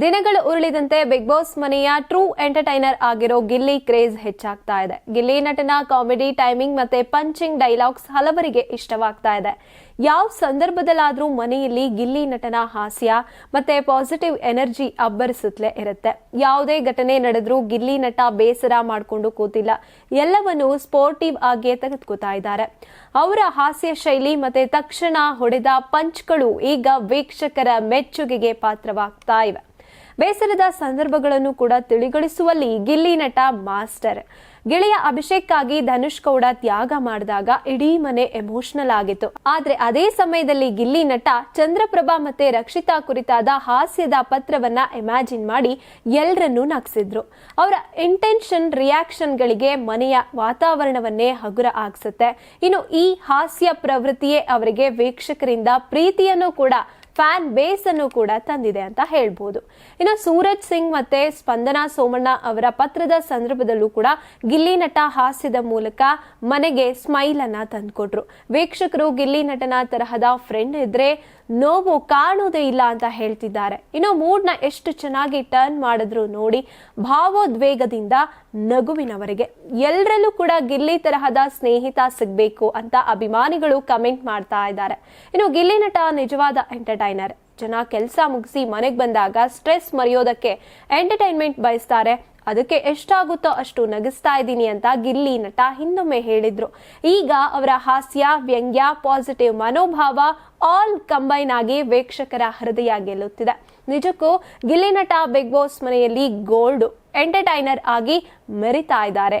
ದಿನಗಳು ಉರುಳಿದಂತೆ big boss ಮನೆಯ ಟ್ರೂ ಎಂಟರ್ಟೈನರ್ ಆಗಿರೋ ಗಿಲ್ಲಿ ಕ್ರೇಜ್ ಹೆಚ್ಚಾಗ್ತಾ ಇದೆ. ಗಿಲ್ಲಿ ನಟನ, ಕಾಮಿಡಿ ಟೈಮಿಂಗ್ ಮತ್ತೆ ಪಂಚಿಂಗ್ ಡೈಲಾಗ್ಸ್ ಹಲವರಿಗೆ ಇಷ್ಟವಾಗ್ತಾ ಇದೆ. ಯಾವ ಸಂದರ್ಭದಲ್ಲಾದರೂ ಮನೆಯಲ್ಲಿ ಗಿಲ್ಲಿ ನಟನ ಹಾಸ್ಯ ಮತ್ತೆ ಪಾಸಿಟಿವ್ ಎನರ್ಜಿ ಅಬ್ಬರಿಸುತ್ತಲೇ ಇರುತ್ತೆ. ಯಾವುದೇ ಘಟನೆ ನಡೆದ್ರೂ ಗಿಲ್ಲಿ ನಟ ಬೇಸರ ಮಾಡಿಕೊಂಡು ಕೂತಿಲ್ಲ. ಎಲ್ಲವನ್ನು ಸ್ಪೋರ್ಟಿವ್ ಆಗಿ ತೆಗೆದುಕೋತಾ ಇದ್ದಾರೆ. ಅವರ ಹಾಸ್ಯ ಶೈಲಿ ಮತ್ತೆ ತಕ್ಷಣ ಹೊಡೆದ ಪಂಚ್ಗಳು ಈಗ ವೀಕ್ಷಕರ ಮೆಚ್ಚುಗೆಗೆ ಪಾತ್ರವಾಗ್ತಾ ಇವೆ. ಬೇಸರದ ಸಂದರ್ಭಗಳನ್ನು ಕೂಡ ತಿಳಿಗೊಳಿಸುವಲ್ಲಿ ಗಿಲ್ಲಿ ನಟ ಮಾಸ್ಟರ್. ಗೆಳೆಯ ಅಭಿಷೇಕ್ಗಾಗಿ ಧನುಷ್ ಗೌಡ ತ್ಯಾಗ ಮಾಡಿದಾಗ ಇಡೀ ಮನೆ ಎಮೋಷನಲ್ ಆಗಿತ್ತು. ಆದ್ರೆ ಅದೇ ಸಮಯದಲ್ಲಿ ಗಿಲ್ಲಿ ನಟ ಚಂದ್ರಪ್ರಭಾ ಮತ್ತೆ ರಕ್ಷಿತಾ ಕುರಿತಾದ ಹಾಸ್ಯದ ಪತ್ರವನ್ನ ಇಮ್ಯಾಜಿನ್ ಮಾಡಿ ಎಲ್ಲರನ್ನೂ ನಗಿಸಿದ್ರು. ಅವರ ಇಂಟೆನ್ಷನ್ ರಿಯಾಕ್ಷನ್ಗಳಿಗೆ ಮನೆಯ ವಾತಾವರಣವನ್ನೇ ಹಗುರ ಆಗಿಸುತ್ತೆ. ಇನ್ನು ಈ ಹಾಸ್ಯ ಪ್ರವೃತ್ತಿಯೇ ಅವರಿಗೆ ವೀಕ್ಷಕರಿಂದ ಪ್ರೀತಿಯನ್ನು ಕೂಡ ಫ್ಯಾನ್ ಬೇಸ್ ಅನ್ನು ಕೂಡ ತಂದಿದೆ ಅಂತ ಹೇಳ್ಬೋದು. ಇನ್ನು ಸೂರಜ್ ಸಿಂಗ್ ಮತ್ತೆ ಸ್ಪಂದನಾ ಸೋಮಣ್ಣ ಅವರ ಪತ್ರದ ಸಂದರ್ಭದಲ್ಲೂ ಕೂಡ ಗಿಲ್ಲಿ ನಟ ಹಾಸ್ಯದ ಮೂಲಕ ಮನೆಗೆ ಸ್ಮೈಲ್ ಅನ್ನ ತಂದ್ಕೊಟ್ರು. ವೀಕ್ಷಕರು ಗಿಲ್ಲಿ ನಟನ ತರಹದ ಫ್ರೆಂಡ್ ಇದ್ರೆ ನೋವು ಕಾಣೋದೇ ಇಲ್ಲ ಅಂತ ಹೇಳ್ತಿದ್ದಾರೆ. ಇನ್ನು ಮೂಡ್ನ ಎಷ್ಟು ಚೆನ್ನಾಗಿ ಟರ್ನ್ ಮಾಡಿದ್ರು ನೋಡಿ ಭಾವೋದ್ವೇಗದಿಂದ ನಗುವಿನವರೆಗೆ. ಎಲ್ಲರಲ್ಲೂ ಕೂಡ ಗಿಲ್ಲಿ ತರಹದ ಸ್ನೇಹಿತ ಸಿಗ್ಬೇಕು ಅಂತ ಅಭಿಮಾನಿಗಳು ಕಮೆಂಟ್ ಮಾಡ್ತಾ ಇದ್ದಾರೆ. ಇನ್ನು ಗಿಲ್ಲಿ ನಟ ನಿಜವಾದ ಎಂಟರ್ಟೈನರ್. ಜನ ಕೆಲಸ ಮುಗಿಸಿ ಮನೆಗೆ ಬಂದಾಗ ಸ್ಟ್ರೆಸ್ ಮರೆಯೋದಕ್ಕೆ ಎಂಟರ್ಟೈನ್ಮೆಂಟ್ ಬಯಸ್ತಾರೆ. ಅದಕ್ಕೆ ಎಷ್ಟಾಗುತ್ತೋ ಅಷ್ಟು ನಗಿಸ್ತಾ ಇದ್ದೀನಿ ಅಂತ ಗಿಲ್ಲಿ ನಟ ಹಿಂದೊಮ್ಮೆ ಹೇಳಿದ್ರು. ಈಗ ಅವರ ಹಾಸ್ಯ, ವ್ಯಂಗ್ಯ ಪಾಸಿಟಿವ್ ಮನೋಭಾವ ಆಲ್ ಕಂಬೈನ್ ಆಗಿ ವೀಕ್ಷಕರ ಹೃದಯ ಗೆಲ್ಲುತ್ತಿದೆ. ನಿಜಕ್ಕೂ ಗಿಲ್ಲಿ ನಟ ಬಿಗ್ ಬಾಸ್ ಮನೆಯಲ್ಲಿ ಗೋಲ್ಡ್, ಎಂಟರ್ಟೈನರ್ ಆಗಿ ಮೆರಿತಾ ಇದ್ದಾರೆ.